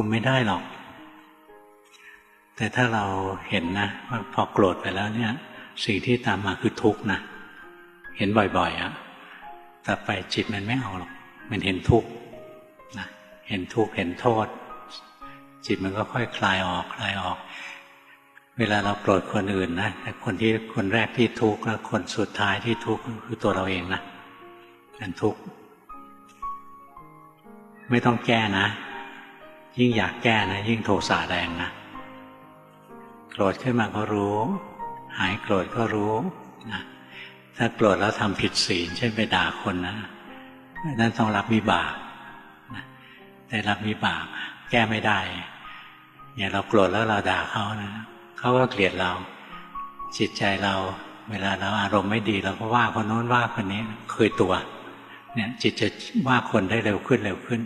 คุมไม่ได้หรอก แต่ถ้าเราเห็นนะว่าพอโกรธไปแล้วเนี่ย สิ่งที่ตามมาคือทุกข์นะเห็นบ่อยๆอะ่ะแต่ไปจิตมันไม่เอาหรอก มันเห็นทุกข์นะเห็นทุกข์เห็นโทษ จิตมันก็ค่อยคลายออกคลายออก เวลาเราโกรธคนอื่นนะแต่คนที่คนแรกที่ทุกข์แล้วคนสุดท้ายที่ทุกข์คือตัวเราเองนะมันทุกข์ไม่ต้องแก้นะ ยิ่งอยากแก้นะยิ่งโทสะแรงนะโกรธขึ้นมาก็รู้ หายโกรธก็รู้นะถ้าโกรธแล้วทำผิดศีลเช่นไปด่าคนนะนั่นต้องรับมีบากนะแต่รับมีบาก แก้ไม่ได้เนี่ยเราโกรธแล้วเราด่าเขานะเขาก็เกลียดเรา จิตใจเรา เวลาเราอารมณ์ไม่ดีเราก็ว่าคนโน้นว่าคนนี้เคยตัว เนี่ยจิตจะว่าคนได้เร็วขึ้นเร็วขึ้น